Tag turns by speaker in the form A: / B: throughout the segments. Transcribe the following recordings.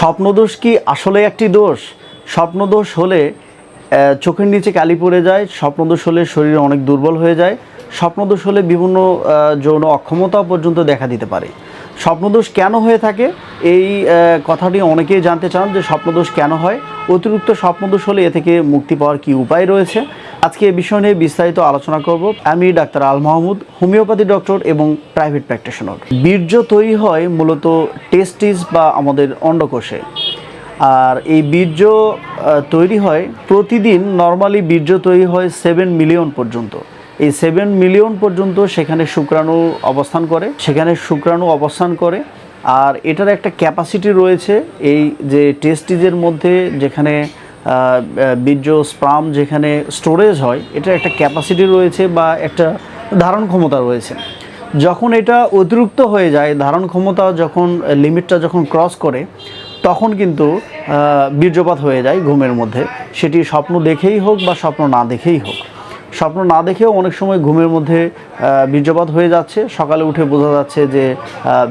A: স্বপ্নদোষ কি আসলে একটি দোষ? স্বপ্নদোষ হলে চোখের নিচে কালি পড়ে যায়, স্বপ্নদোষ হলে শরীর অনেক দুর্বল হয়ে যায়, স্বপ্নদোষ হলে বিভিন্ন যৌন অক্ষমতা পর্যন্ত দেখা দিতে পারে। স্বপ্নদোষ কেন হয়ে থাকে? এই কথাটি অনেকেই জানতে চান যে স্বপ্নদোষ কেন হয়? অতিরিক্ত স্বপ্নদোষ হলে এ থেকে মুক্তি পাওয়ার কি উপায় রয়েছে? আজকে এ বিষয় নিয়ে বিস্তারিত আলোচনা করব। আমি doctor Al Mahmud, homeopathy doctor এবং প্রাইভেট প্র্যাকটিশনার। বীর্য তৈরি হয় মূলত টেস্টিস বা আমাদের অন্ডকোষে। আর এই বীর্য তৈরি হয় প্রতিদিন, নর্মালি বীর্য তৈরি হয় সেভেন মিলিয়ন পর্যন্ত। এই সেভেন মিলিয়ন পর্যন্ত সেখানে শুক্রাণু অবস্থান করে, সেখানে শুক্রাণু অবস্থান করে। আর এটার একটা ক্যাপাসিটি রয়েছে এই যে টেস্টিজের মধ্যে যেখানে বীর্য স্প্রাম যেখানে স্টোরেজ হয় এটা একটা ক্যাপাসিটি রয়েছে বা একটা ধারণ ক্ষমতা রয়েছে। যখন এটা অতিরিক্ত হয়ে যায়, ধারণ ক্ষমতা যখন, লিমিটটা যখন ক্রস করে, তখন কিন্তু বীর্যপাত হয়ে যায় ঘুমের মধ্যে। সেটি স্বপ্ন দেখেই হোক বা স্বপ্ন না দেখেই হোক। স্বপ্ন না দেখেও অনেক সময় ঘুমের মধ্যে বীর্যপাত হয়ে যাচ্ছে। সকালে উঠে বোঝা যাচ্ছে যে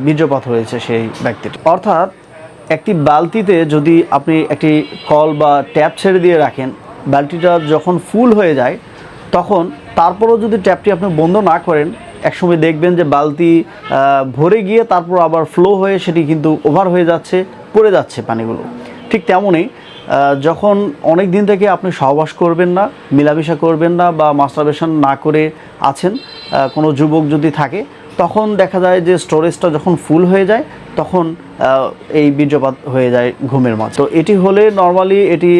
A: বীর্যপাত হয়েছে সেই ব্যক্তিটি। অর্থাৎ একটি বালতিতে যদি আপনি একটি কল বা ট্যাপ ছেড়ে দিয়ে রাখেন, বালতিটা যখন ফুল হয়ে যায়, তখন তারপরও যদি ট্যাপটি আপনি বন্ধ না করেন, একসময় দেখবেন যে বালতি ভরে গিয়ে তারপর আবার ফ্লো হয়ে সেটি কিন্তু ওভার হয়ে যাচ্ছে, পড়ে যাচ্ছে পানিগুলো। ঠিক তেমনই যখন অনেক দিন থেকে আপনি সহবাস করবেন না, মিলামিশা করবেন না বা মাস্টারবেশন না করে আছেন কোনো যুবক যদি থাকে তখন দেখা যায় যে স্টোরেজটা যখন ফুল হয়ে যায়, তখন এই বীর্যপাত হয়ে যায় ঘুমের মাছ তো এটি হলে নর্মালি এটি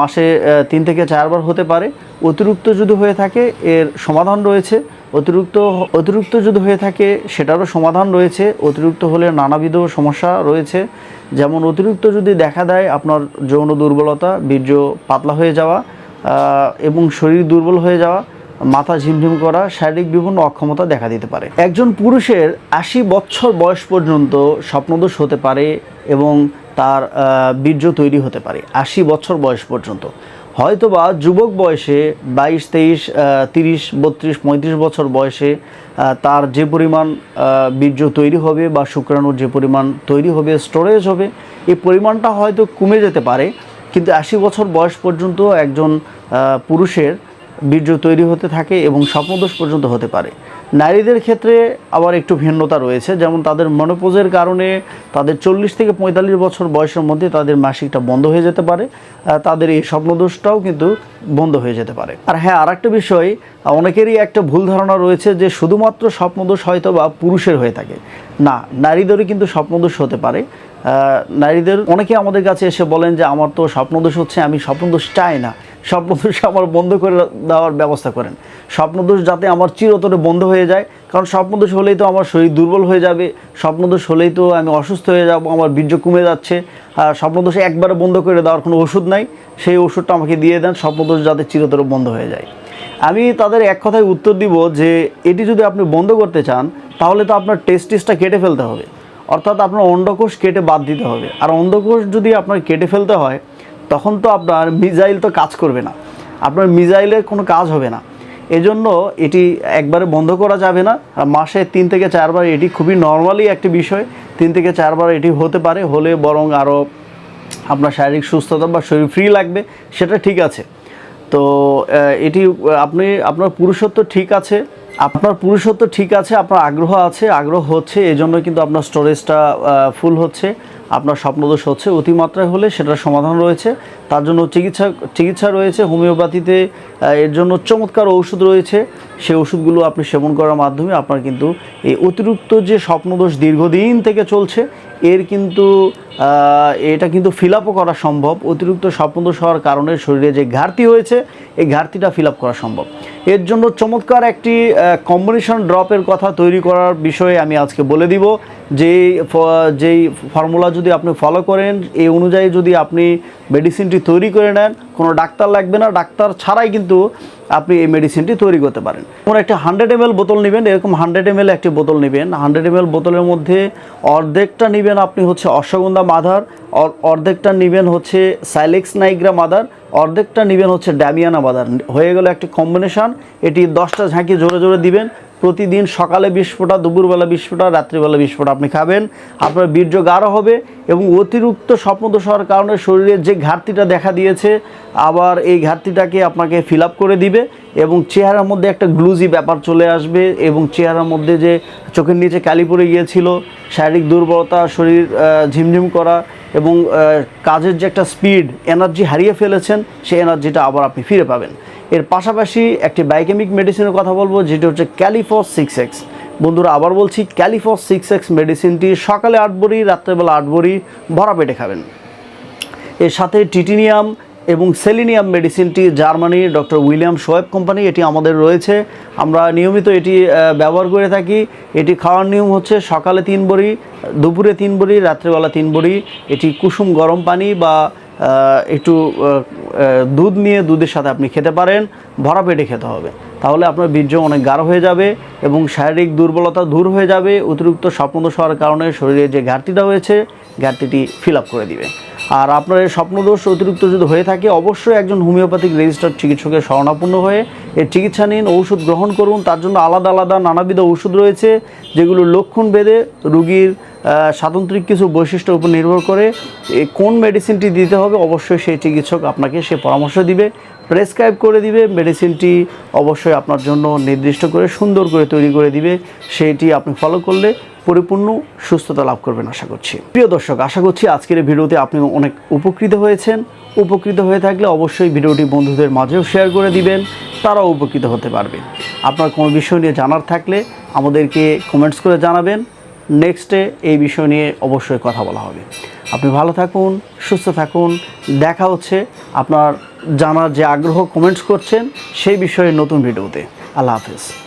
A: মাসে তিন থেকে চারবার হতে পারে। অতিরিক্ত যদি হয়ে থাকে, এর সমাধান রয়েছে। অতিরিক্ত অতিরিক্ত যদি হয়ে থাকে, সেটারও সমাধান রয়েছে। অতিরিক্ত হলে নানাবিধ সমস্যা রয়েছে। যেমন অতিরিক্ত যদি দেখা দেয়, আপনার যৌন দুর্বলতা, বীর্য পাতলা হয়ে যাওয়া এবং শরীর দুর্বল হয়ে যাওয়া মাথা ঝিমঝিম করা, শারীরিক বিভিন্ন অক্ষমতা দেখা দিতে পারে। একজন পুরুষের আশি বছর বয়স পর্যন্ত স্বপ্নদোষ হতে পারে এবং তার বীর্য তৈরি হতে পারে, আশি বছর বয়স পর্যন্ত। হয়তোবা যুবক বয়সে বাইশ, তেইশ তিরিশ, বত্রিশ, পঁয়ত্রিশ বছর বয়সে তার যে পরিমাণ বীর্য তৈরি হবে বা শুক্রাণুর যে পরিমাণ তৈরি হবে স্টোরেজ হবে, এই পরিমাণটা হয়তো কমে যেতে পারে। কিন্তু আশি বছর বয়স পর্যন্ত একজন পুরুষের বীর্য তৈরি হতে থাকে এবং স্বপ্নদোষ পর্যন্ত হতে পারে। নারীদের ক্ষেত্রে আবার একটু ভিন্নতা রয়েছে, যেমন তাদের মনোপোজের কারণে তাদের চল্লিশ থেকে পঁয়তাল্লিশ বছর বয়সের মধ্যে তাদের মাসিকটা বন্ধ হয়ে যেতে পারে তাদের এই স্বপ্নদোষটাও কিন্তু বন্ধ হয়ে যেতে পারে। আর হ্যাঁ আর একটা বিষয়, অনেকেরই একটা ভুল ধারণা রয়েছে যে শুধুমাত্র স্বপ্নদোষ হয়তো বা পুরুষের হয়ে থাকে। না, নারীদেরও কিন্তু স্বপ্নদোষ হতে পারে। নারীদের, অনেকে আমাদের কাছে এসে বলেন যে, আমার তো স্বপ্নদোষ হচ্ছে, আমি স্বপ্নদোষ চাই না। স্বপ্নদোষ আমার বন্ধ করে দেওয়ার ব্যবস্থা করেন। স্বপ্নদোষ যাতে আমার চিরতরে বন্ধ হয়ে যায়, কারণ স্বপ্নদোষ হলেই তো আমার শরীর দুর্বল হয়ে যাবে, স্বপ্নদোষ হলেই তো আমি অসুস্থ হয়ে যাব, আমার বীর্য কমে যাচ্ছে, আর স্বপ্নদোষ একবারে বন্ধ করে দেওয়ার কোনো ওষুধ নাই, সেই ওষুধটা আমাকে দিয়ে দেন, স্বপ্নদোষ যাতে চিরতরে বন্ধ হয়ে যায়। আমি তাদের এক কথায় উত্তর দিব যে, এটি যদি আপনি বন্ধ করতে চান, তাহলে তো আপনার টেস্টিসটা কেটে ফেলতে হবে। অর্থাৎ আপনার অন্ডকোষ কেটে বাদ দিতে হবে। আর অন্ডকোষ যদি আপনার কেটে ফেলতে হয় তখন তো আপনার মিজাইল তো কাজ করবে না। আপনার মিজাইলের কোনো কাজ হবে না। এজন্য এটি একবারে বন্ধ করা যাবে না। আর মাসে তিন থেকে চারবার এটি খুবই নর্মালি একটি বিষয়। তিন থেকে চারবার এটি হতে পারে। হলে বরং আরও আপনার শারীরিক সুস্থতা বা শরীর ফ্রি লাগবে, সেটা ঠিক আছে। তো এটি আপনি, আপনার পুরুষত্ব ঠিক আছে। আপনার পুরুষত্ব ঠিক আছে, আপনার আগ্রহ আছে, আগ্রহ হচ্ছে এই জন্য কিন্তু আপনার স্টোরেজটা ফুল হচ্ছে। আপনার স্বপ্নদোষ হচ্ছে, অতিমাত্রায় হলে সেটার সমাধান রয়েছে। তার জন্য চিকিৎসা চিকিৎসা রয়েছে, হোমিওপ্যাথিতে এর জন্য চমৎকার ঔষধ রয়েছে। সেই ওষুধগুলো আপনি সেবন করার মাধ্যমে আপনার কিন্তু এই অতিরিক্ত যে স্বপ্নদোষ দীর্ঘদিন থেকে চলছে, এর কিন্তু এটা কিন্তু ফিল করা সম্ভব। অতিরিক্ত স্বপ্নদোষ হওয়ার কারণে শরীরে যে ঘাটতি হয়েছে, এই ঘাটতিটা ফিল আপ করা সম্ভব। এর জন্য চমৎকার একটি কম্বিনেশন ড্রপের কথা তৈরি করার বিষয়ে আমি আজকে বলে দিব। যে যেই ফর্মুলা যদি আপনি ফলো করেন, এই অনুযায়ী যদি আপনি মেডিসিনটি তৈরি করে নেন, কোনো ডাক্তার লাগবে না। ডাক্তার ছাড়াই কিন্তু আপনি এই মেডিসিনটি তৈরি করতে পারেন। যেমন একটা হান্ড্রেড এম বোতল নেবেন, এরকম হান্ড্রেড এম একটি বোতল নেবেন। হান্ড্রেড এম বোতলের মধ্যে অর্ধেকটা নেবেন আপনি হচ্ছে অশ্বগন্ধা মাদার, অর- অর্ধেকটা নেবেন হচ্ছে সাইলেক্স নাইগ্রা মাদার, অর্ধেকটা নেবেন হচ্ছে ড্যামিয়ানা মাদার। হয়ে গেল একটি কম্বিনেশান এটি দশটা ঝাঁকি জোরে জোরে দিবেন প্রতিদিন সকালে বিশ ফোঁটা দুপুরবেলা বিশ ফোঁটা রাত্রিবেলা বিশ ফোঁটা আপনি খাবেন। আপনার বীর্য গাঢ় হবে এবং অতিরিক্ত স্বপ্নদোষ হওয়ার কারণে শরীরের যে ঘাটতিটা দেখা দিয়েছে, আবার এই ঘাটতিটাকে আপনাকে ফিল করে দিবে এবং চেহারার মধ্যে একটা গ্লুজি ব্যাপার চলে আসবে এবং চেহারার মধ্যে যে চোখের নিচে কালি পড়ে গিয়েছিল, শারীরিক দুর্বলতা, শরীর ঝিমঝিম করা এবং কাজের যে একটা স্পিড এনার্জি হারিয়ে ফেলেছেন, সেই এনার্জিটা আবার আপনি ফিরে পাবেন। এর পাশাপাশি একটি বায়োকেমিক মেডিসিনের কথা বলব, যেটি হচ্ছে ক্যালিফস সিক্স এক্স বন্ধুরা, আবার বলছি ক্যালিফস সিক্স এক্স মেডিসিনটি সকালে আট বড়ি, রাত্রেবেলা আট বড়ি, ভরা পেটে খাবেন। এর সাথে টিটিনিয়াম এবং সেলিনিয়াম মেডিসিনটি জার্মানির ডক্টর উইলিয়াম শোয়েব কোম্পানি, এটি আমাদের রয়েছে। আমরা নিয়মিত এটি ব্যবহার করে থাকি। এটি খাওয়ার নিয়ম হচ্ছে সকালে তিন বড়ি, দুপুরে তিন বড়ি, রাত্রেবেলা তিন বড়ি। এটি কুসুম গরম পানি বা একটু দুধ নিয়ে দুধের সাথে আপনি খেতে পারেন ভরা পেটে খেতে হবে। তাহলে আপনার বীর্য অনেক গাঢ় হয়ে যাবে এবং শারীরিক দুর্বলতা দূর হয়ে যাবে। অতিরিক্ত স্বপ্নদোষ হওয়ার কারণে শরীরে যে ঘাটতিটা হয়েছে, ঘাটতিটি ফিল আপ করে দিবে। আর আপনার এই স্বপ্নদোষ অতিরিক্ত যদি হয়ে থাকে, অবশ্যই একজন হোমিওপ্যাথিক রেজিস্টার্ড চিকিৎসকের শরণাপন্ন হয়ে এর চিকিৎসা নিন, ঔষধ গ্রহণ করুন। তার জন্য আলাদা আলাদা নানাবিধ ওষুধ রয়েছে, যেগুলো লক্ষণ ভেদে রুগীর স্বাতন্ত্রিক কিছু বৈশিষ্ট্যের উপর নির্ভর করে কোন মেডিসিনটি দিতে হবে, অবশ্যই সেই চিকিৎসক আপনাকে সে পরামর্শ দিবে। প্রেসক্রাইব করে দিবে মেডিসিনটি অবশ্যই আপনার জন্য নির্দিষ্ট করে, সুন্দর করে তৈরি করে দিবে। সেইটি আপনি ফলো করলে পরিপূর্ণ সুস্থতা লাভ করবেন আশা করছি। প্রিয় দর্শক, আশা করছি আজকের ভিডিওতে আপনি অনেক উপকৃত হয়েছেন। উপকৃত হয়ে থাকলে অবশ্যই ভিডিওটি বন্ধুদের মাঝেও শেয়ার করে দিবেন, তারাও উপকৃত হতে পারবে। আপনার কোনো বিষয় নিয়ে জানার থাকলে আমাদেরকে কমেন্টস করে জানাবেন। নেক্সটে এই বিষয় নিয়ে অবশ্যই কথা বলা হবে। আপনি ভালো থাকুন, সুস্থ থাকুন। দেখা হচ্ছে আপনার জানার যে আগ্রহ কমেন্টস করছেন, সেই বিষয়ে নতুন ভিডিওতে। আল্লাহ হাফেজ।